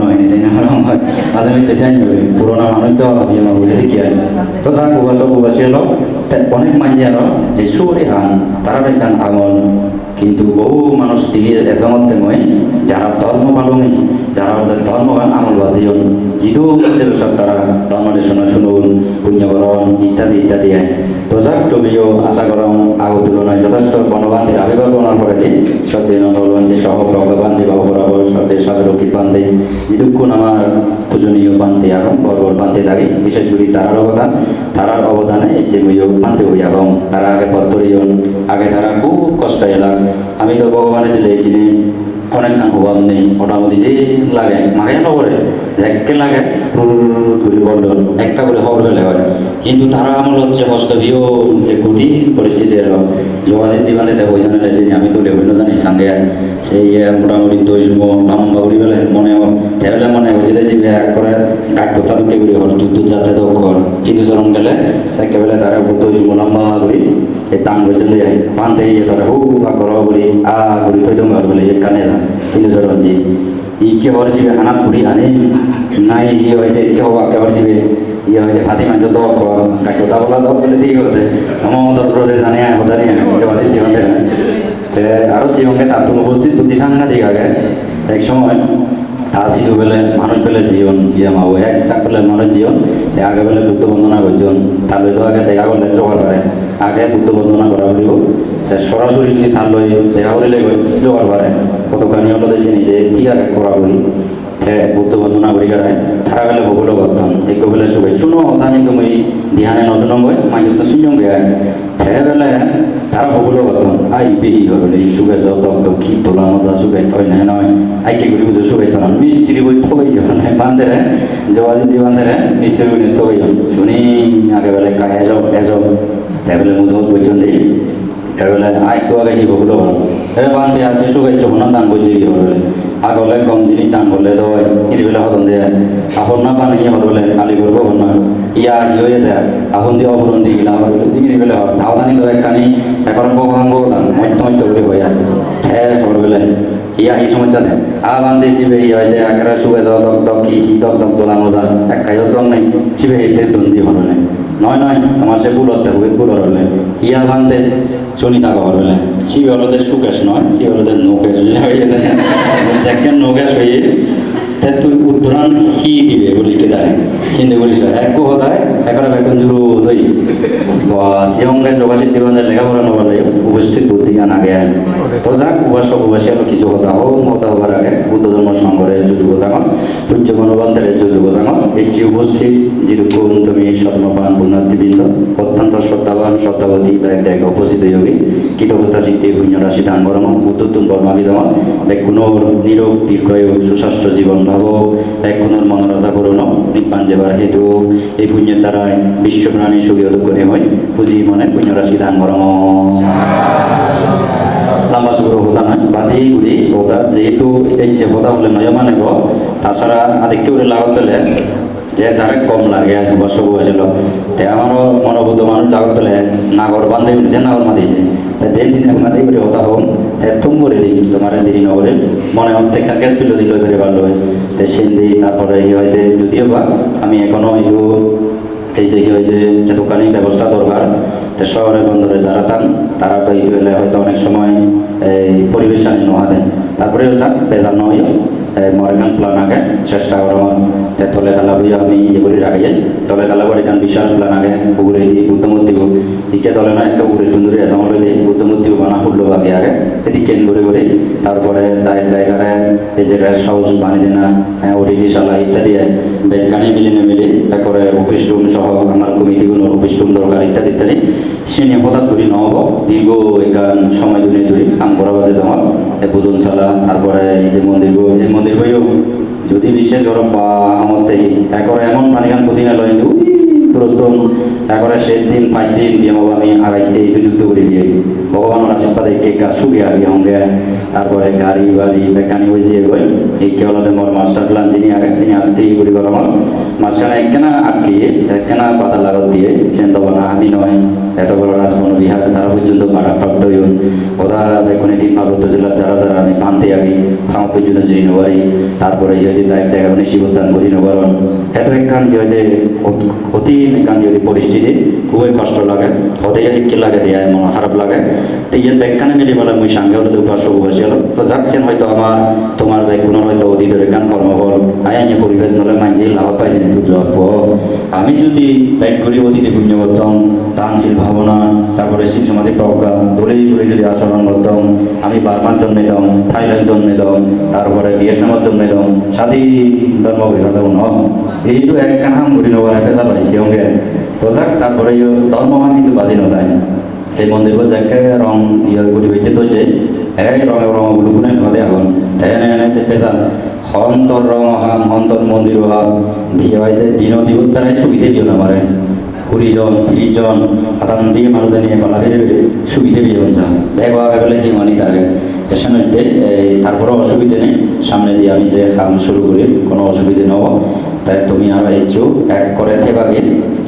নয় নি? আমার মাঝে মধ্যে চাই পুরোনো মানুষ তো ইয়ে মা বলেছে কি আর তো যা কুবাস কুবাসী হলো অনেক মাঞ্জি আরও তারা দেখান আমল। কিন্তু বহু মানুষ দিয়ে এসমতে নয়, যারা ধর্ম পালনে, যারা ওদের ধর্মগান আমল বাজিয়ন জিদু সব তারা ধর্মদেশনা শুনুন পুণ্যকরণ ইত্যাদি ইত্যাদি তো যাক আশা করম আগত তুলনায় যথেষ্ট বনবান্ধীর আবির্ভাব বনার পরে দিন সত্যি নলবান্ধী সহ ভগবান্ধী বাবু বরাবর সত্যি শাসরক্ষী বান্ধে, যিদুক্ষণ আমার পূজনীয় বান্ধে আগম, বরবর বান্ধে থাকি বিশেষ করে তারার অবদান, তারার অবদানে যে মইও বান্ধে হই আগম, তারা আগে পত্তরিয়ন আগে তারা খুব কষ্ট এলাম আমি তো ভগবানের দিলে কিনে অনেক অভাব নেই। মোটামুটি যে লাগে মাগে নগরে ঝেককে লাগে ঘুরি বলল একটা করে খবর পেলে হয়। কিন্তু তারা আমার হচ্ছে বিও যে গতি পরিস্থিতি এলো। যোগাযোগ দিবানে দেখো ওইখানে রয়েছে আমি তো লেবল জানি সঙ্গে। সেই মোটামুটি দোষ লম্বা করি পেলে মনে ঠেলে মনে হচ্ছে যে এক করে গাছ কোথা দুকে করি হল যুদ্ধ যাতে তো ঘর কিন্তু যখন গেলে সে কেবলে তারা দোষ লম্বা করি এই টান পর্যন্ত যায় ইয়ে তারা হু, বা করো, বলি, আ করি থৈ দম ঘর বলে কানে যা কিন্তু যখন যে ই কে হর যাবে হানাত ঘুরি আনে নাই ইয়ে হয়তো কে হওয়া কে হর যাবে ইয়ে হয়তো ফাতি মাঞ্জ দর কর গাছ কোথা বলা দর বলে ঠিক হতে আমার মতো রোজে জানে হতে নেই কে বাসি জীবন তে আরও শিবঙ্গে তার উপস্থিত বুদ্ধি সাংঘাতিক আগে এক সময় হাসি বেলে মানুষ বেলে জীবন ইয়ে মাবো এক চাক পেলে মানুষ জীবন আগে বেলে বুদ্ধ বন্দনা করছেন তাহলে তো আগে দেখা করলে জোগাড় করে আগে বুদ্ধ বন্দনা করা তে সরাসরি যদি তার লই দেখা করিলে জোগাড় করে কতখানি হলো দেশে নিজে ঠিক আগে করা করি। তে বুদ্ধ বন্দনা করি করায় তারা বেলে ভগুলো করতাম এই কবিলে শুকাই শুনো তানি তুমি ধ্যানে নশুনম গই মাঝে তো শুনম গে বেলে তারা ভগুলো করতাম আই বেহি হবে এই তক তক কি তোলা মজা শুকাই হয় না নয় আইকে ঘুরি বুঝে শুকাই পারাম মিস্ত্রি বই থই মানে বান্ধে জবা যদি বান্ধে মিস্ত্রি বই থই শুনি আগে বেলে কাহে যাও এসো তাই বলে মুজমত বইজন দিই তাই বলে আই তো আগে কি ভগুলো বলো এ বান্ধে আসে শুকাই চো না দান বইছে কি হবে আগলে কম জিনিস দান করলে তো ইরি বেলা হতন দিয়ে আপন না পান ইয়ে হলে না ইয়া হয়ে দেয় আপন দিয়ে অপরণ দিয়ে গেলাম জিনিস বেলে হর তাও দানি তো একখানি এখন বকাঙ্গ দান মধ্য মধ্য করে যায় হ্যাঁ খবর বেলে ইয়া এই সমস্যা নেই? আ বান্ধে শিবে ইয়া হইলে একরা যাও দক দক কি হি দক দক দোলা মজা। এক খাই দম নেই। শিবে হেঁটে দন্দি হলে নয় নয়, তোমার সে বুলত থাকবে বুলর হলে ইয়া বান্ধে শুনি থাকা হলে। শিবে হলতে সুকেশ নয়, শিবে হলতে নৌকেশ। একজন নৌকেশ হয়ে তুই উত্তরাণ হি দিবে বলি কে দেয় চিন্তা করিস এক কথায় এখন এখন জুরু তৈ শিয়ংগে যোগাযোগ দিবানের লেখাপড়া নবার লাগে উপস্থিত বুদ্ধি জ্ঞান আগে তো যাক উপাসক উপাসী আলো কিছু কথা হোক, মতা হবার আগে বুদ্ধ ধর্ম সংঘরে যুযুগ জাগন পূজ্য মনোবন্ধের যুযুগ জাগন এই যে উপস্থিত যেরকম তুমি স্বপ্নপান পুণ্যার্থীবৃন্দ, অত্যন্ত শ্রদ্ধাবান শ্রদ্ধাবতী দেখ দেখ উপস্থিত যোগী কৃতজ্ঞতা সিদ্ধি পুণ্য রাশি দান করম, বুদ্ধত্তম বর্মাবিদম এক গুণর নিরোগ, দীর্ঘায়ু, সুস্বাস্থ্য জীবন ভাব এক গুণর মনোরতা করুন নিপান যেবার হেতু এই পুণ্যের দ্বারাই বিশ্ব প্রাণী সুখী করে হয় পুঁজি মনে পুণ্যরাশি দান করম লম্বা শুক্র হতা নয় বাদি গুলি হোতা যেহেতু এই যে হতা বলে নয় মানে তাছাড়া আরেকটু করে লাগাত যে যারে কম লাগে বয়সেল তে মনোবুদ্ধ মানুষ নাগর উঠেছে, নাগর দেন হোম তুম করে দিই তোমার মনে গ্যাস পিলো করে তে তারপরে যদিও বা আমি এখনও এই যে হয়তো যে দোকানে ব্যবস্থা দরকার, তো শহরে বন্দরে যারা তান তারা তো এই হয়তো অনেক সময় এই পরিবেশ আনি তারপরে থাক, বেজার নয়। মরেগান প্ল্যান আগে চেষ্টা করো তে তলে তালা বই আমি ইয়ে করে রাখাই তলে তালা করে গান বিশাল প্ল্যান আগে, পুকুরে বুদ্ধমূর্তি ইকে তলে না একটা উড়ে তুন্দুরে এসামলে দিই বুদ্ধমূর্তি বানা ফুললো বাকি আগে এটি কেন করে করে তারপরে দায় দায়কারে এই যে রেস্ট হাউস বানিয়ে না ওটিটি শালা ইত্যাদি বেকানি মিলিয়ে মিলে তারপরে অফিস রুম সহ আমার কমিটিগুলোর অফিস রুম দরকার, ইত্যাদি ইত্যাদি। সে নিয়ে হঠাৎ করে নহব দীর্ঘ এখান সময় ধরে ধরে কাম করা বাজে তোমার বুজন চালা তারপরে এই যে মন্দির এই মন্দির বইও যদি বিশেষ গরম বা আমার থেকে একবার এমন পানি গান প্রতি না লয় প্রথম একবার শেষ দিন পাঁচ দিন দিয়ে আমি আগাইতে একটু যুদ্ধ করে দিয়ে ভগবানের আশীর্বাদে কে কাজ সুখে আগে হঙ্গে, তারপরে গাড়ি, বাড়ি ওই যে গই এই কেবল মোর মাস্টার প্ল্যান যিনি আগে যিনি আসতেই করি গরম মাঝখানে একখানা আটকিয়ে একখানা পাতা লাগত দিয়ে, সেন তখন আমি নয়, এত বড় রাজবন বিহার, তারা পর্যন্ত বাড়াপ্রাপ্ত হইন ওদা বেগুনে দিন পার্বত্য জেলার যারা যারা আমি ভান্তে আগে খাওয়া পর্যন্ত যেই নবারি তারপরে ইহদি তাই দেখা মানে শিবদান করি নবারণ এত একখান ইহদে অতি একখান ইহদি পরিস্থিতি, খুবই কষ্ট লাগে ওতে যদি কি লাগে দিয়ে মনে খারাপ লাগে। তো ইয়ে ব্যাখ্যানে মিলি বলে মুই সাঙ্গে হলে উপাস তো যাচ্ছেন হয়তো আমার, তোমার কোনো হয়তো কর্মফল আয় আইনে পরিবেশ নলে লাভ পাই আমি যদি ব্যাগ করি অতীতে পুণ্য করতাম ভাবনা, তারপরে শিব সমাধি প্রজ্ঞা দূরে যদি আচরণ করতাম আমি বার্মার জন্য নিতাম থাইল্যান্ড জন্য নিতাম তারপরে ভিয়েতনামের জন্য নিতাম স্বাধীন ধর্ম বিভাগ ন এই তো এক কাহাম করি নেওয়ার একটা চালাইছি অঙ্গে। তারপরে ধর্ম কিন্তু বাজি নযায় এই মন্দিরবোৰ যাকে ৰং ইয়ে কৰি হইতে তৈছে এই ৰঙে ৰঙ বুলি কোনে নদে আগন এনে এনে পেশা সন্তৰ ৰং অহা মন্তৰ মন্দিৰ অহা দিয়ে হইতে দিন দিবত দ্বাৰাই সুবিধে দিও নামাৰে কুড়িজন ত্রিশজন হাতান দিয়ে মানুষ নিয়ে পালা ফেলে ফেলে সুবিধে বিয়ে যা ব্যাগ আগে ফেলে দিয়ে মানি তাকে পেছনে তারপরে অসুবিধে নেই। সামনে দিয়ে আমি যে কাম শুরু করি, কোনো অসুবিধে নেব। তাই তুমি আর ইচ্ছু এক করে থেবাগে,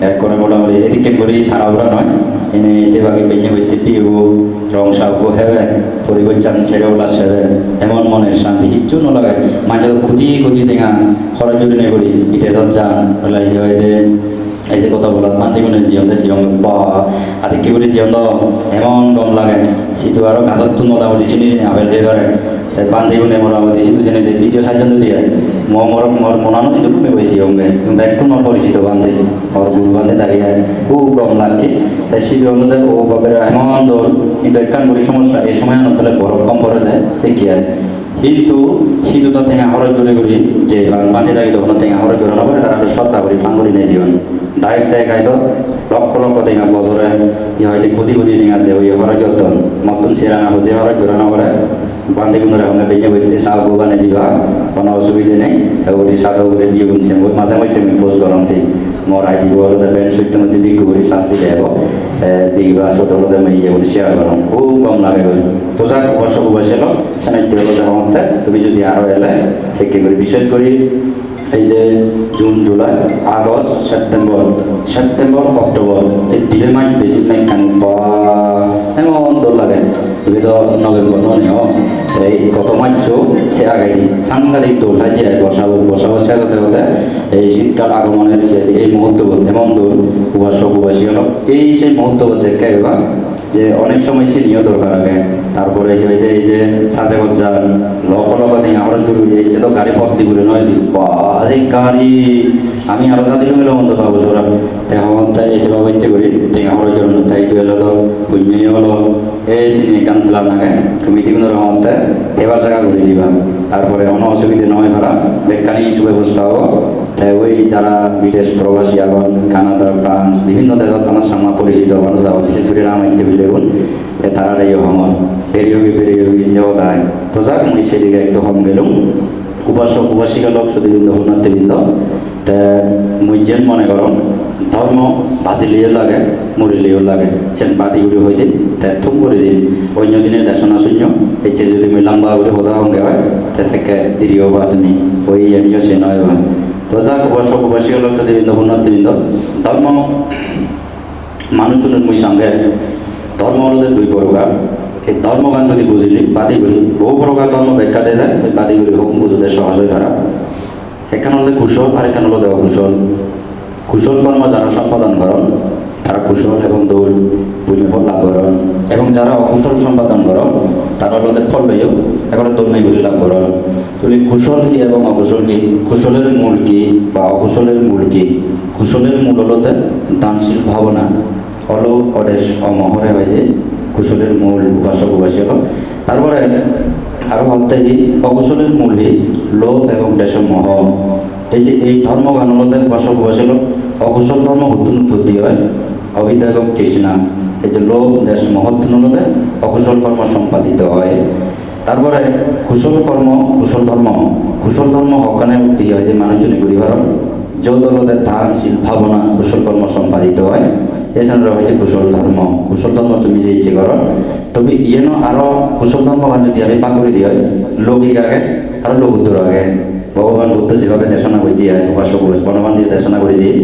এক করে মোটামুটি এদিকে করি তাড়াহুড়া নয়। এনে থেবাগে বেঁচে বেঁচে পিব রং সাবু হেবে পরিবর্তন ছেড়ে ওলা সেবে, এমন মনের শান্তি কিচ্ছু নলাগে। মাঝে খুঁজি খুঁজি দেখা খরচ জুড়ে নে করি ইটে সজ্জা বলে এই হয় যে এই যে কথা বলার মাতৃগুণের জীবন দেশি অঙ্গ বা হাতে কি করে জীবন এমন গম লাগে সিটু আরও গাছত তো মোটামুটি চিনি চিনি আবেল হয়ে ধরে বান্ধবীগুণে মোটামুটি সিটু চিনি যে দ্বিতীয় সাহায্য দিয়ে ম মর মর মনানো কিন্তু তুমি বেশি অঙ্গে কিন্তু একটু নর পরিচিত বান্ধে ওর গুরু বান্ধে দাঁড়িয়ে খুব গম লাগে, তাই সিটু হলো ও বাপের এমন দৌড় কিন্তু একখান বড়ি সমস্যা, এই সময় তাহলে বরফ কম পড়ে দেয় সে কি আর কিন্তু সিধু তো টেঙা হরজ দূরে করি যে বাঁধে থাকি তখন টেঙা হরজ করে নবরে তারা তো শ্রদ্ধা করি ফাঙ্গলি নেই জীবন ডাইরেক্ট দেখাই তো লক্ষ লক্ষ টেঙা বছরে ই হয়তো কোটি কোটি টেঙা আছে ওই হরজ যতন, মতন সেরা না হচ্ছে হরজ করে নবরে বান্ধে কোনো রকম বেঁচে বইতে সাহ বানে দিবা, কোনো অসুবিধা নেই। তা ওটি সাদা করে দিয়ে গুনছে মাঝে মধ্যে আমি পোস্ট করছি মরাই দিব হলো বেন সত্যি মধ্যে বিক্রি করি শাস্তি দেব দিবা সতর্কতা মেয়ে যেমন শেয়ার করো খুব কম লাগে করি তো যাক বসে বসে এলো যেমন তুমি যদি আরও এলে সে কি করি বিশেষ করি এই যে June, July August September September, October, এই দিলে মাস বেশি নাই কান এমন দোল লাগে। তুমি তো নভেম্বর নয় এই কত মাস সে আগে দিই। সাংঘাতিক দোল থাকে বসাবো বসাবো শেষ হতে হতে এই শীতকাল আগমনের এই মুহূর্ত এমন দোল উপাসক উপাসী হলো। এই সেই মুহূর্ত যে কেবা যে অনেক সময় সিনিও দরকার আগে। তারপরে কি হয়েছে এই যে সাজাগত যান, লক লক দিন আমরা জরুরি যে তো গাড়ি পথ দিবলে নয় যে এই গাড়ি। আমি আরও যা দিলাম মন্দ পাবো সরা তাই আমার তাই এসে বাবা ইচ্ছে করি। তাই আমার জন্য তাই বুঝমেই হলো। এই চিনি কান দিলাম না কোনো? রকম এবার জায়গা ঘুরে দিবা। তারপরে কোনো অসুবিধা নয় ভাড়া। বেকানি সুব্যবস্থা হব তাই ওই যারা বিদেশ প্রবাসী এখন কানাডা ফ্রান্স, বিভিন্ন দেশত আমার সামনে পরিচিত মানুষ আবার বিশেষ করে রাম একটি বিলেগুন তারা এই হমর পেরিয়োগী পেরিয়োগী সেও দায় তো যাক, মুই সেদিকে একটু হম গেলুম। উপাসক, উপাসিকা লোক শুধু বৃন্দ হন্নাতে বৃন্দ তা, মুই যেন মনে করো ধর্ম বাতিলিও লাগে। মরিলিও লাগে। সেন বাতিগুলি হয়ে দিন তা থুম করে দিন। অন্য দিনের দেশনা শূন্য এসে যদি মুই লম্বা করে বোধা হঙ্গে হয়, তা সেকে দিরিও বা তুমি ওই এনিও সে নয় বা তো যাক উপাসক উপাসিকা লোক শুধু বৃন্দ হন্নাতে বৃন্দ ধর্ম মানুষজনের মুই সঙ্গে ধর্ম হলো যে দুই প্রকার এই ধর্মগান যদি বুঝিলি করি বহু প্রকার ধর্ম ব্যাখ্যা দিয়ে যায় ওই করি হোক বুঝতে সহজ হয়ে ধরা। এখানে হলে কুশল, আর এখানে হলো দেওয়া কুশল কুশল কর্ম যারা সম্পাদন করেন তারা কুশল এবং দৌড় পুণ্যফল লাভ করেন এবং যারা অকুশল সম্পাদন করেন তারা হলো ফল পেয়েও এখন দৌড় গুলি লাভ করেন তুমি কুশল কি এবং অকুশল কি? কুশলের মূল কি বা অকুশলের মূল কি? কুশলের মূল হলো যে দানশীল ভাবনা। হলো অদেশ অমহরে হয়েছে কুশলের মূল উপাসক উপাসী হলো। তারপরে আরও ভাবতে কি? অকুশলের মূলই লোভ এবং দেশ মহ এই যে এই ধর্মগান হলোদের উপাসক উপাসী হলো। অকুশল ধর্ম হুতুন বুদ্ধি হয়। এবং তৃষ্ণা এই যে লোভ দেশ মহত্ব হলোতে অকুশল কর্ম সম্পাদিত হয়। তারপরে কুশল কর্ম, কুশল ধর্ম। কুশল ধর্ম হকানে উক্তি হয় যে মানুষজনে ঘুরি ভারত যৌদলদের ধান, শিল, ভাবনা, কুশল কর্ম সম্পাদিত হয়। এছাড়া হয়েছে কুশল ধর্ম। কুশল ধর্ম তুমি যে ইচ্ছে করো, তবে ইয়েনো আরও কুশল ধর্ম যদি আমি পাক করে দিই লৌকিক আগে, আর লঘুত্তর আগে। ভগবান বুদ্ধ যেভাবে দেশনা করে দিয়ে উপাসক বনবান দিয়ে দেশনা করে দিয়ে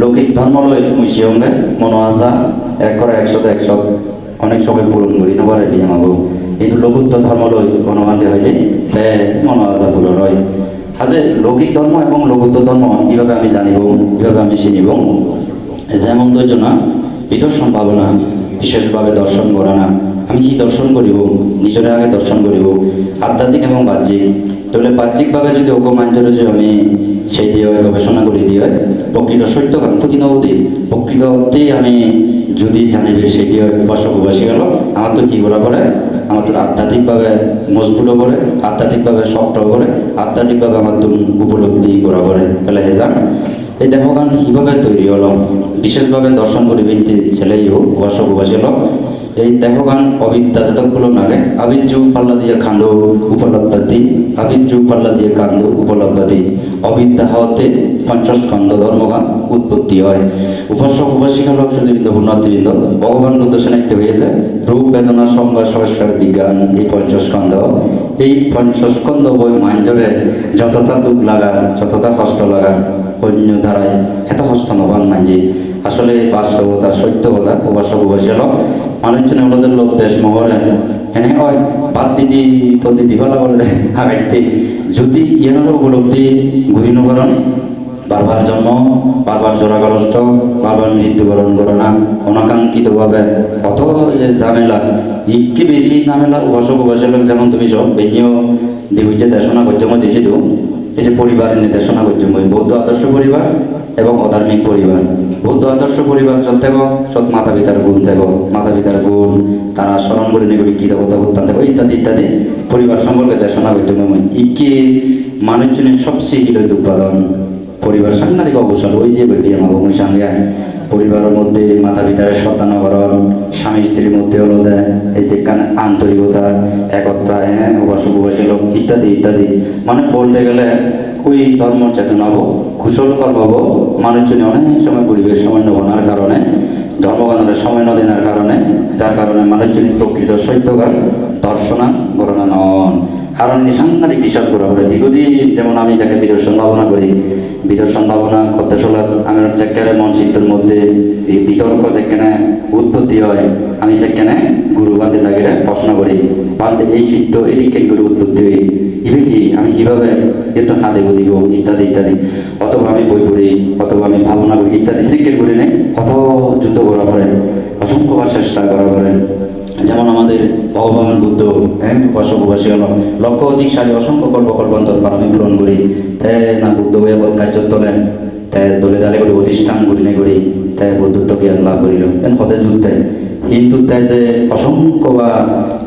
লৌকিক ধর্ম লই মুসি সঙ্গে এক করে একশত একশত অনেক সময় পূরণ করি নবার আমাবো কিন্তু লঘুত্তর ধর্ম লই বনবান দিয়ে হয়ে তে মনো আশা পূরণ হয়। আজ লৌকিক ধর্ম এবং লঘুত্তর ধর্ম কীভাবে আমি জানিব, কীভাবে আমি চিনিব? যেমন ধৈর্য না ভিতর সম্ভাবনা বিশেষভাবে দর্শন করা না আমি কি দর্শন করিব? নিজের আগে দর্শন করিব। আধ্যাত্মিক এবং বাহ্যিক। তাহলে বাহ্যিকভাবে যদি অকমাঞ্জরে যে আমি সেই দিয়ে গবেষণা করে দিয়ে প্রকৃত সত্য কারণ প্রতি নবদি প্রকৃত অর্থেই আমি যদি জানিবে সেটি বসবাসী গেল আমার তো কি করা পড়ে? আমার তো আধ্যাত্মিকভাবে মজবুতও করে আধ্যাত্মিকভাবে শক্ত করে আধ্যাত্মিকভাবে আমার তো উপলব্ধি করা পড়ে। তাহলে হেজান এই দেহগান কীভাবে তৈরি হলো? বিশেষভাবে দর্শন করে ভিত্তি ছেলেই হোক উপাসী হলো এই দেহগান অবিদ্যা যতগুলো নাগে আবির্যু পাল্লা দিয়ে খান্ড উপলব্ধি আবির্যু পাল্লা দিয়ে কাণ্ড উপলব্ধি অবিদ্যা হওয়াতে পঞ্চস্কন্ধ ধর্মগান উৎপত্তি হয়। উপাসক, উপাসিকা লোক শুধু উন্নতিবৃন্দ ভগবান হয়ে যায় রূপ, বেদনা সংবাদ সংস্কার, বিজ্ঞান এই পঞ্চস্কন্ধ এই পঞ্চস্কন্ধ বই মাঞ্জরে যতটা দুঃখ লাগা যতটা কষ্ট লাগা অন্য ধারায় এত হস্ত নবান মাঞ্জি আসলে বাস্তবতা সত্যবতা উপাসক উপাসী মানুষজন আমাদের লোক দেশ এনে হয় দিদি বলে আগাইতে যদি ইয়ানোর উপলব্ধি ঘুরি বারবার জন্ম, বারবার জোড়াগ্রস্ত বারবার মৃত্যুবরণ করে না, অনাকাঙ্ক্ষিতভাবে যে ঝামেলা ইকি বেশি ঝামেলা উপাসক উপাসী যেমন তুমি সব, বেনিও দেবীতে দেশনা মই দিছি এই যে পরিবারের নির্দেশনা করছ মই বৌদ্ধ আদর্শ পরিবার এবং অধার্মিক পরিবার। বৌদ্ধ আদর্শ পরিবার যত দেব সৎ মাতা পিতার গুণ দেব। মাতা পিতার গুণ, তারা স্মরণ করে নেগুলি কি দেবতা উত্থান দেব, ইত্যাদি ইত্যাদি। পরিবার সম্পর্কে দেশনা মই ইকি মানুষজনের সবচেয়ে হিরোদ উৎপাদন পরিবার সাংঘাতিক অবসর, ওই যে বেবি আমার ভূমি সঙ্গে। পরিবারের মধ্যে মাতা পিতার সন্তানবরণ স্বামী স্ত্রীর মধ্যে হলো এই যে আন্তরিকতা, একতা হ্যাঁ উপাসক উপাসী লোক, ইত্যাদি ইত্যাদি। মানে বলতে গেলে ওই ধর্ম চেতনা হব কুশল কর্ম হব মানুষজনে অনেক সময় পরিবেশ সময় নবনার কারণে ধর্মগানের সময় নদীনার কারণে, যার কারণে মানুষজন প্রকৃত সত্যগান দর্শনা গণনা নন। কারণ এই সাংঘাতিক বিশ্বাস করা হয় দীর্ঘদিন, যেমন আমি যাকে বিদর্শন ভাবনা করি বিদর্শন ভাবনা করতে চলা আমার যেখানে, মন চিত্তের মধ্যে, এই বিতর্ক যেখানে উৎপত্তি হয়, আমি সেখানে গুরু বান্ধে থাকিলে প্রশ্ন করি বান্ধে এই চিত্ত এদিকে গুরু উৎপত্তি হই ইবে কি? আমি কীভাবে এত হাতে দিব ইত্যাদি ইত্যাদি। অথবা আমি বই পড়ি, অথবা আমি ভাবনা করি, ইত্যাদি। ক্রিকেট করি নেই কত যুদ্ধ করা পড়ে অসংখ্যবার চেষ্টা করা পড়ে যেমন আমাদের ভগবান বুদ্ধ হ্যাঁ উপাসী হল লক্ষ অধিক সারি অসংখ্য কল্প কল্পান্তর পারমি পূরণ করি। তাই না বুদ্ধ হয়ে বল কার্য তোলেন তাই দলে দালে করে অধিষ্ঠান করি নাই করি তাই বুদ্ধত্ব জ্ঞান লাভ করিল। তেন হতে যুদ্ধে তাই যে অসংখ্য বা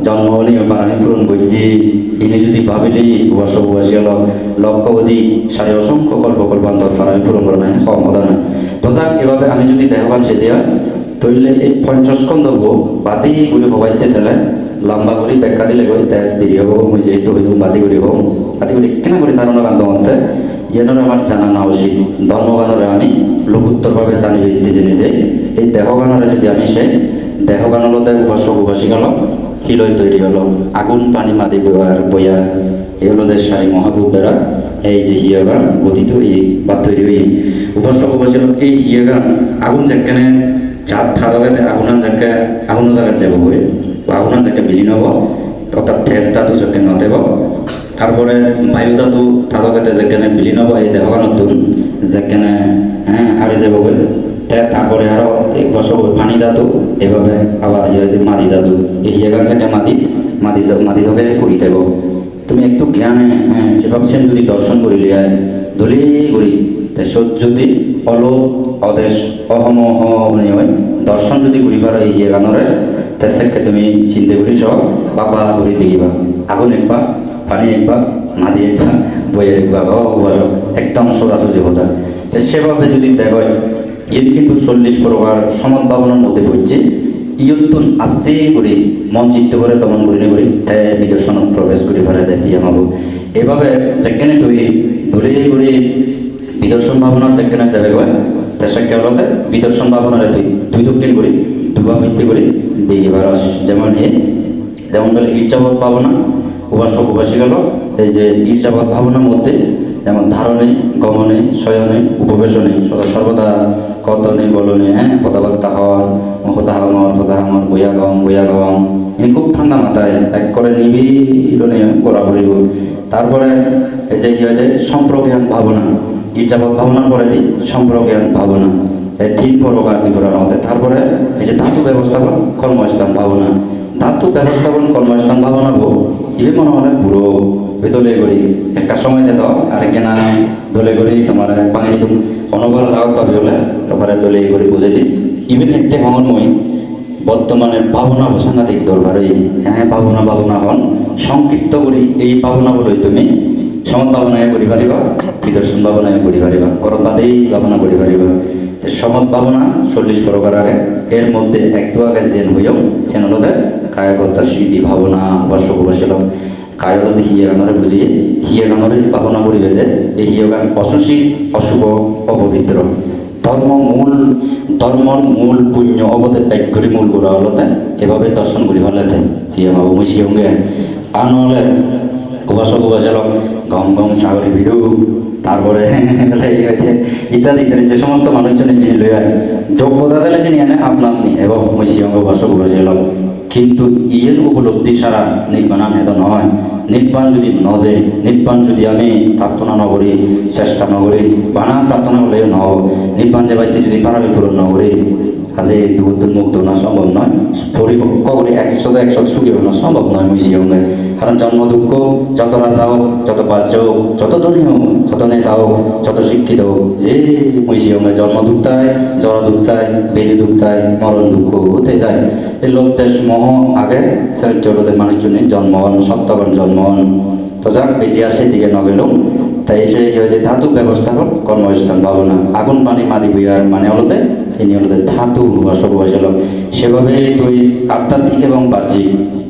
জন্ম হলি পূরণ করছি ইনি যদি ভাবিলি উপাসক উপাসী হল লক্ষ অধিক সারি অসংখ্য কল্প কল্পান্তর পারামি পূরণ করে নাই ক্ষমতা নয় তথা এভাবে আমি যদি দেহবান সে দেওয়া তৈলে এই পঞ্চস্কন্ধ বাতি ঘুরে ভবাইতে ছেলে লম্বা করে ব্যাখ্যা দিলে গই তার দেরি হব, মই যেহেতু হইব বাতি ঘুরি হোক বাতি ঘুরি কেন করে ধারণা কান্ত মতে ইয়ানোর আমার জানা না উচিত ধর্মগানরে আমি লঘুত্তরভাবে জানি দিতে নিজে, এই দেহগানরে যদি আমি সে দেহগানলতে উপাসক উপাসিক হল হিরয় তৈরি হলো। আগুন, পানি মাদি ব্যবহার বইয়া এগুলোদের সারি মহাবুদ্ধরা এই যে হিয়াগান গঠিত, এই বা তৈরি হই উপাসক উপাসিক এই হিয়াগান আগুন যেখানে চাঁদ থাকাতে আগুনান জায়গা আগুন জায়গাতে যাব গৈ আগুনান জায়গা বিলীন হব অর্থাৎ তেজ ধাতু যেখানে নদেব তারপরে বায়ু ধাতু থাকাতে যেখানে বিলীন হব, এই দেহগানত যেখানে হ্যাঁ আর তারপরে এই বছর পানি ধাতু এভাবে আবার যদি মাদি ধাতু এই জায়গা থেকে মাদি মাদি মাদি ধকে করি দেব। তুমি একটু জ্ঞানে হ্যাঁ সে ভাবছেন যদি দর্শন করিলি হয় দলি করি যদি অল অদেশ অহম অহমনি হয় দর্শন যদি ঘুরি পারো এই গানরে তেসেকে তুমি চিন্তে ঘুরি সহ বাবা ঘুরি দেখিবা। আগুন একবা পানি একবা মাদি একবা বই একবা ও একদম সোজাসুজি কথা তো সেভাবে যদি দেখো এর কিন্তু চল্লিশ প্রকার সমাজ ভাবনার মধ্যে পড়ছে। ইয়ত্তন আস্তে করে, মন চিত্ত করে, দমন করে করি তাই বিদর্শনত প্রবেশ করে পারে দেয় আমাবো এভাবে যেখানে তুই ধরে করে বিদর্শন ভাবনা যেখানে যাবে গয় তার সাথে বলতে বিদর্শন ভাবনারে তুই দুই দক্ষিণ করি, দুবা ভিত্তি করি দিকে বারস যেমন এ, যেমন গেলে ইচ্ছাবোধ ভাবনা উপাসক উপাসী গেল, এই যে ইচ্ছাবোধ ভাবনার মধ্যে যেমন ধারণে, গমনে, শয়নে, উপবেশনে সর্বদা কতনে বলনে হ্যাঁ? কথাবার্তা হন হতাহমর হতাহমর বইয়া গম বইয়া গম। এই খুব ঠান্ডা মাথায়, এক করে নিবিড়নে করা পড়িব তারপরে এই যে কি হয় যে, সম্প্রজ্ঞান ভাবনা। ইচ্ছাবোধ ভাবনার পরে দিই সম্প্রজ্ঞান ভাবনা। এই তিন প্রকার ত্রিপুরার মধ্যে তারপরে এই যে ধাতু ব্যবস্থাপন, কর্মস্থান ভাবনা। ধাতু ব্যবস্থাপন, কর্মস্থান ভাবনা বো ইয়ে মনে হয় পুরো দলে করি। একটা সময় দে দাও আর কেনা দলে করি, তোমার পানি অনবর পাবি হলে তারপরে দলে করি বুঝে দিই ইভেন একটা মই বর্তমানে ভাবনা সাংঘাতিক দরবারে হ্যাঁ ভাবনা ভাবনা হন, সংক্ষিপ্ত করি এই ভাবনা বলেই তুমি। সমত ভাবনায় করি পারিবা বিদর্শন ভাবনায় করি পারিবা করত বাদেই ভাবনা করি পারিবা সমত ভাবনা চল্লিশ প্রকার আগে এর মধ্যে একটু আগে জেন হইও সেন হলো কায়কর্তা স্মৃতি ভাবনা উপাসিল কায়কতা হিয়ে গানরে বুঝিয়ে হিয়ে গানরে ভাবনা করিবে যে, এই হিয়ে গান অসুচি অশুভ অপবিত্র ধর্ম মূল ধর্মর মূল পুণ্য অবতে ত্যাগ করে মূল গোড়া হলতে এভাবে দর্শন করি ভালে হিয়ে মাবু মুসি হঙ্গে আর নহলে উপাসক উপাসক গম গম সাগরী ভিড়ু তারপরে ইত্যাদি ইত্যাদি, যে সমস্ত মানুষজন চিনি লই আর যোগ্যতা দিলে চিনি আনে আপনা আপনি এবং মুসি অঙ্গ উপাসক উপাসক কিন্তু ইয়ের উপলব্ধি সারা নির্বাণ আনেত নয় নির্বাণ যদি নজে, নির্বাণ যদি আমি প্রার্থনা নগরী, চেষ্টা নগরী, বানা প্রার্থনা হলেও ন নির্বাণ যে বাড়িতে যদি পারাবি পূরণ নগরী কাজে মুক্ত না সম্ভব নয়। পরিপক্ক করে একশো একশো সুখী হওয়া সম্ভব নয় অঙ্গে কারণ জন্ম দুঃখ, যত রাজা হোক, যত বাহ্য হোক, যত ধনী হোক, যত নেতা হোক, যত শিক্ষিত হোক, যে মহিষী অঙ্গে জন্ম দুঃখতায় জড় দুঃখতায় বেদি দুঃখতায় মরণ দুঃখ হতে যায়। এই লোক দেশ মোহ আগে জগতের মানুষজনের জন্মহন সত্যগণ জন্মহন তো যাক বেশি আর সেদিকে ন গেল তাই সে হয়েছে? ধাতু ব্যবস্থাপন কর্মস্থান, ভাবনা। আগুন, পানি, মাদি বিয়ার মানে হলতে তিনি হলতে ধাতু বসব সেভাবে তুই আধ্যাত্মিক এবং বাহ্যিক।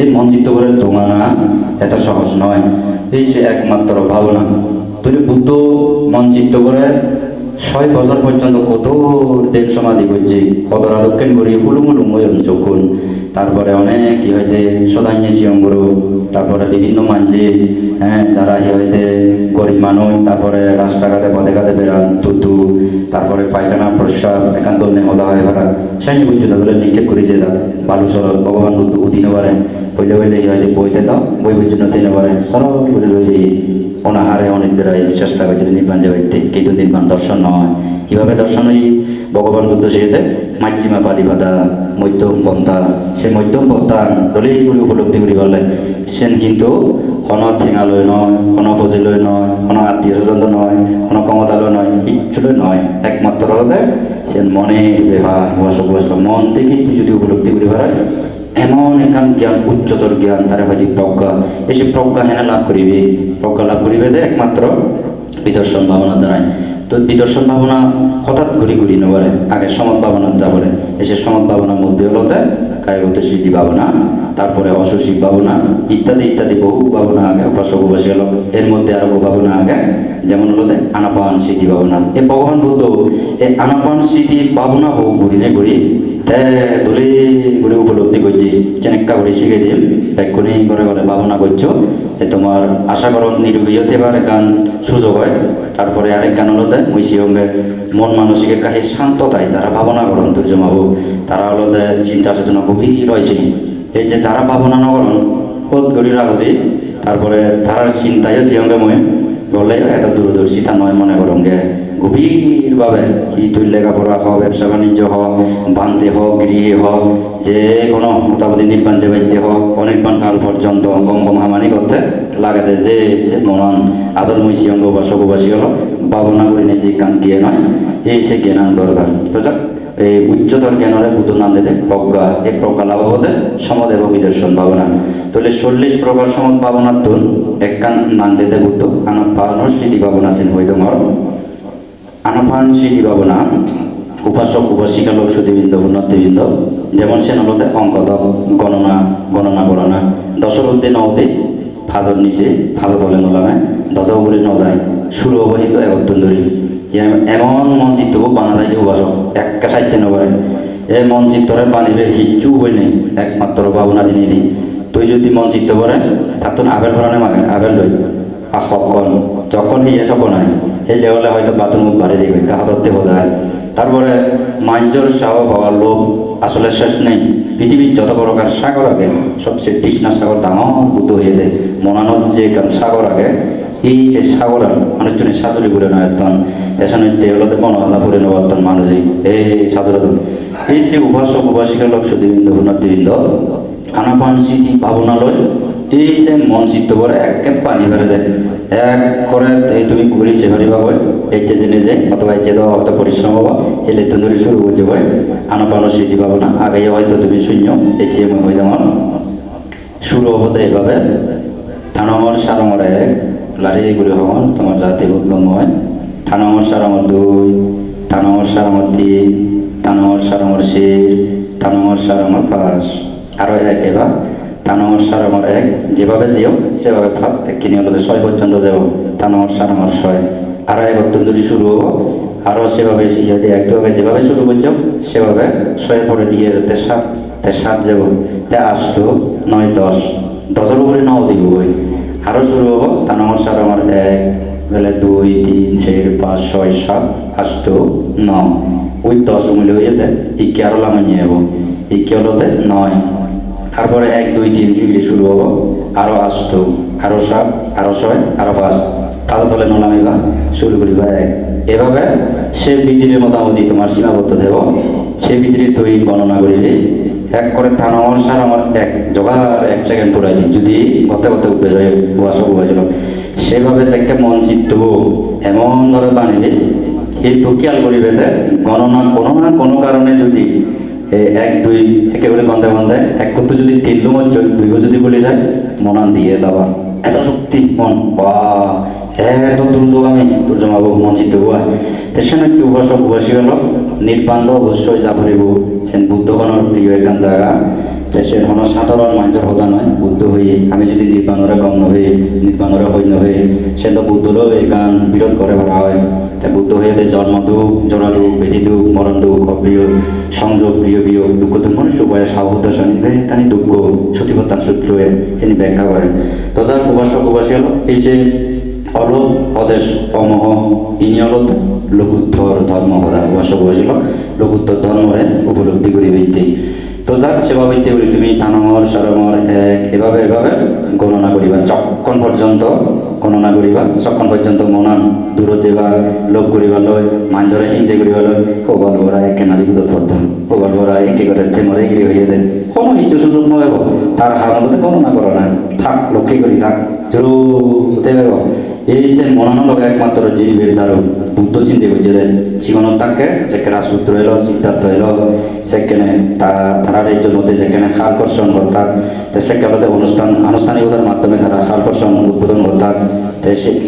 এই মনচিত্ত করে দোঙানা এত সহজ নয়। এই সে একমাত্র ভাবনা। তুই বুদ্ধ মনচিত্ত করে ছয় বছর পর্যন্ত কত দেব সমাধি করছে। কতরা দক্ষিণ করি হুলুমুলু ময়ন চকুন তারপরে অনেক কি হয়েছে সদান্য শিয়ঙ্গুরু তারপরে বিভিন্ন মানজি হ্যাঁ যারা কি হয়েছে গরিব মানুষ, তারপরে রাস্তাঘাটে পথে ঘাটে বেড়ান তুতু তারপরে পায়খানা প্রস্রাব একান্ত নেহদা হয় ভাড়া সেই পর্যন্ত বলে নিক্ষেপ করি যে বালু সরল ভগবান উদিনে পারে পইলে পইলে কি হয়েছে বইতে বই পর্যন্ত দিনে পারে সরল করে অনাহারে অনেক বেড়াই চেষ্টা করছে নির্বাণ যে বাড়িতে। কিন্তু নির্বাণ দর্শন নয়। কীভাবে দর্শন? ওই ভগবান সেতে মাধ্যমা পাদিবাদা মধ্যম পন্থা। সে মধ্যম পন্থা করে উপলব্ধি করি পারলে সেন কিন্তু কোন ঠেঙালৈ নয় কোন বুজিলৈ নয় কোন আত্মীয় স্বজন নয় কোন ক্ষমতালৈ নয় কিচ্ছুলৈ নয়। একমাত্র হলে সে মনের ব্যাপার বসব বসব মন থেকে যদি উপলব্ধি করি পারে এমন এখান জ্ঞান, উচ্চতর জ্ঞান, তারা বাজি প্রজ্ঞা। এসে প্রজ্ঞা হেনা লাভ করিবে। প্রজ্ঞা লাভ করিবে যে একমাত্র বিদর্শন ভাবনা দ্বারাই তো বিদর্শন ভাবনা হঠাৎ ঘুরি ঘুরি নেবারে আগে সমাজ ভাবনা যাবরে এসে সমাজ ভাবনার মধ্যে হলো কায়গত স্মৃতি ভাবনা, তারপরে অসুসিক ভাবনা, ইত্যাদি ইত্যাদি বহু ভাবনা আগে, উপাসক উপাসী হলো এর মধ্যে আরও ভাবনা আগে, যেমন হলো যে আনাপান স্মৃতি ভাবনা। এই ভগবান বুদ্ধ এই আনাপান স্মৃতি ভাবনা বহু ঘুরি নে ঘুরি দলে ঘুরে উপলব্ধি করছি। চেনেক্কা করে শিখে দিল। এক্ষুনি করে বলে ভাবনা করছ যে তোমার আশা করো নিরোগী হতে পারে, গান সুযোগ হয়। তারপরে আরেক গান হলো দেয় মুইসি সঙ্গে মন মানসিকের কাছে শান্ততায় যারা ভাবনা করেন দুর্য মাবু তারা হলো দেয় চিন্তা চেতনা গভীর রয়েছে এই যে যারা ভাবনা না করেন পদ গড়ির তারপরে তারার চিন্তায় সঙ্গে মই বলে এত দূরদর্শিতা নয় মনে করুন গে গভীরভাবে তুই লেখাপড়া হোক, ব্যবসা বাণিজ্য হোক বান্ধে হোক, গৃহে হোক, যে কোনো মোটামুটি নির্বাণ যে বাড়িতে হোক অনেকক্ষণ কাল পর্যন্ত গম গম হামানি করতে লাগাতে যে সে মনন আদর মৈশি অঙ্গ বা সববাসী হলো, ভাবনা করে যে কান গিয়ে নয় এই সে জ্ঞান দরকার তো যাক, এই উচ্চতর জ্ঞানরে বুধ নাম দিতে প্রজ্ঞা এই প্রজ্ঞা লাভ হতে সমদেব বিদর্শন ভাবনা। তাহলে চল্লিশ প্রকার সমত ভাবনা তুন একখান নাম দিতে বুদ্ধ আনাপানোর স্মৃতি ভাবনা চিন হইতে মর আনাপান স্মৃতি ভাবনা উপাসক, উপাসিকা লোক সুদীবৃন্দ উন্নতিবৃন্দ, যেমন সে নলতে অঙ্ক গণনা গণনা গণনা দশর উদ্দিন নদী ফাজর নিচে ফাজর বলে নলামে দশ ন যায় শুরু হব কিন্তু একত্তন ধরি এমন মন চিত্ত বানা যায় উপাসক একটা সাহিত্য নবারে এই মন চিত্তরে বানিবে হিচ্ছু হই নেই, একমাত্র ভাবনা দিনে তুই যদি মন চিত্ত করে তার তো আবেল ভরানে মাগে, আবেল লই। আসকন যখন এই এসব নাই সেই লেভেলে হয়তো বাথরুম বাড়ি দিবে, কাহা ধরতে বোঝায় তারপরে মাঞ্জর সাহ পাওয়ার লোভ আসলে শেষ নেই। পৃথিবীর যত প্রকার সাগর আগে, সবচেয়ে তৃষ্ণা সাগর ডাঙর বুদ্ধ হয়ে যায়। মনানোর যে সাগর আগে, এই যে সাগর মানুষজনের সাদুরি করে নয় একদম এখানে দেওলতে বনবাধা করে নেওয়ার মানুষই। এই সাধুরা এই যে উপাসক উপাসিকা লোক সুদীবৃন্দ উন্নতিবৃন্দ আনাপান স্মৃতি ভাবনালয়, এই যে মন চিত্ত করে একে পানি ভরে দেয়। এক করে তুমি ঘুরি ভরি পাবো, এই যে জেনে যে, অথবা এই যে দেওয়া অত পরিশ্রম হব এলে তো ধরে শুরু হয় আনাপান স্মৃতি পাবো না আগে হয়তো তুমি শূন্য, এই যে মই যাওয়ার শুরু হতে এইভাবে। থানমর সারমর এক লারি গুলি হন তোমার জাতি উদ্গম হয়। থানমর সারমর দুই, থানমর সারমর তিন, থানমর সারমর শির থানমর সারমর পাঁচ। আরও এক এবার। থানমর সারমর এক, যেভাবে যেও। সেভাবে ফার্স্ট কিনে হলো ছয় পর্যন্ত যাব থানমর সারমর ছয় আরও এক অত্যন্তরি শুরু হব, আরও সেভাবে যদি একটু আগে যেভাবে শুরু করছ, সেভাবে ছয় পরে দিয়ে যেতে সাত তে সাত যাব তে আষ্ট নয় দশ। দশের উপরে নাও দিব বই শুরু হব, তা নম্বর সার, আমার এক বেলে দুই, তিন, চার, পাঁচ, ছয়, সাত, আষ্ট, ন। ওই দশ মূল্য হয়ে যেতে ইকে আরও লামে নিয়ে যাব। ইকে হলোতে নয়। তারপরে এক, দুই, তিন, সিগড়ি শুরু হব আরও আষ্ট, আরও সাত, আরও ছয়, আরও পাঁচ। তাহলে তলে নলামিবা শুরু করিবা এক। এভাবে সে বিদ্যুতের মোটামুটি তোমার সীমাবদ্ধ দেব সে বিদ্যুৎ তুই গণনা করিলি, এক করে থান আমার, সার আমার এক। জোগাড় এক সেকেন্ড পুরাই দিই। যদি গতে গতে উপরে যায় বসা হয়েছিল সেভাবে দেখতে মন চিত্ত এমন ধরে বানিয়ে সেই খেয়াল করিবে যে গণনা কোনো না কোনো কারণে যদি এক, দুই, একেবারে কন্দে গন্ধে এক করতে যদি তিন দুমর দুই যদি বলে যায়, মনান দিয়ে দেওয়া। এত শক্তি, মন। বা এত দ্রুতগামী আমি মন চিত্ত হুয়া তেসেন উপাসক উপাসী হল নির্বান্ধ অবশ্যই যা ভরিব সেন বুদ্ধগণর প্রিয় এখান জায়গা দেশের সাধারণ মানুষের হতা নয়, বুদ্ধ হয়ে, আমি যদি নির্বাণরে কম নহে নির্বাণরে হই নহে সে তো বুদ্ধরও এখান বিরোধ করে ভরা হয়। তা বুদ্ধ হয়ে জন্ম দুঃখ জোড়া দুঃখ, বেদি দুঃখ, মরণ দুঃখ, অপ্রিয়, সংযোগ, প্রিয় বিয়োগ, দুঃখ দুঃখ, মনুষ্য বয়স হাবুদ্ধ শনিবে তানি দুঃখ, সতীপত্তান সূত্র তিনি ব্যাখ্যা করেন। তো যার উপাসক উপাসী হলো, এই যে হল অদেশ, অমহ, ইনি হল লঘুত্তর ধর্ম কথা উপাসক উপাসী হল লঘুত্তর ধর্মরে উপলব্ধি করি ভিত্তিক তো যাক সেভাবে করি তুমি তানমর সারমর এক এভাবে এভাবে গণনা করিবা। চক্ষণ পর্যন্ত গণনা করিবা। চক্ষণ পর্যন্ত মনান দূর যেবা লোভ করিবা, লয় মাঞ্জরে হিংসে করিবা, লয় কোবাল ভরা একে নারী বিদত পড়তাম কোবাল ভরা একে করে থেমরে গিরি হইয়ে দেন কোনো কিছু সুযোগ নয় তার হারমতে গণনা করো না থাক, লক্ষ্মী করি থাক। জরু হতে এই যে মনানো লগে একমাত্র যিনি বেদারু বুদ্ধ চিন্তা বুঝিলেন জীবনত তাকে যেখানে রাজপুত্র এলো সিদ্ধার্থ এলো, সেখানে তার রাজ্যের মধ্যে যেখানে খাল কর্ষণ করতাম সেখানে অনুষ্ঠান, আনুষ্ঠানিকতার মাধ্যমে তারা খাল কর্ষণ উদ্বোধন করতাম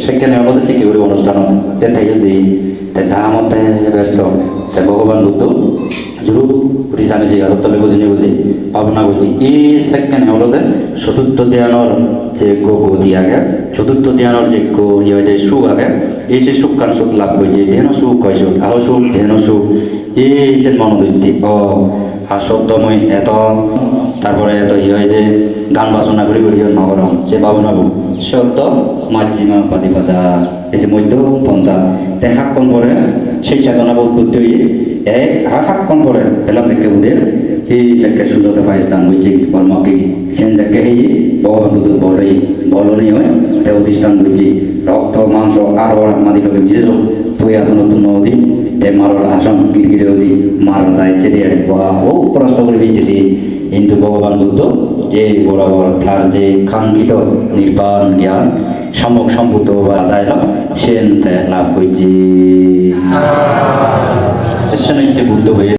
সেখানে হলো সে কি করে অনুষ্ঠান তাই যে, তে যাহা মতে ব্যস্ত ভগবান বুদ্ধ জুরু রিজানে যে তলে বুঝি বুঝি ভাবনা বুঝি এই সেখানে হলো যে চতুর্থ ধ্যানের যে গো গো দিয়াগে চতুর্থ ধ্যানের যে গো ইয়ে যে সুখ আগে এই যে সুখ কান সুখ লাভ করছে সুখ হয় সুখ, আরও সুখ সুখ এই যে মনোবৃত্তি। শব্দময় এত, তারপরে এত ই হয় যে গান বাসনা করি করি নগর সে ভাবনা সত্য মাঝিমা পাদিপাদা এই যে মধ্য পন্থা। দেখাক্ষণ পরে সেই চেতনা উৎপত্তি হয়ে এক হাক্ষণ পরে এলাম থেকে বুধে এই যাকে সুন্দরতা পাইস্তান বুঝছি কর্মকে সেন যাকে এই ভগবান বুদ্ধ বলই, বলনি হয় তে অধিষ্ঠান বুঝছি রক্ত, মাংস আর মাদি লোকে বিশেষ তুই আসন নতুন নদী তে মারল আসন কিরকিরে অধি মার দায়িত্বে দিয়ে বা ও প্রশ্ন করে দিয়েছি কিন্তু ভগবান বুদ্ধ, যে বরাবর তার যে কাঙ্ক্ষিত নির্বাণ জ্ঞান, সম্যক সম্ভূত বা যায় সেন লাভ হয়েছে বুদ্ধ হয়ে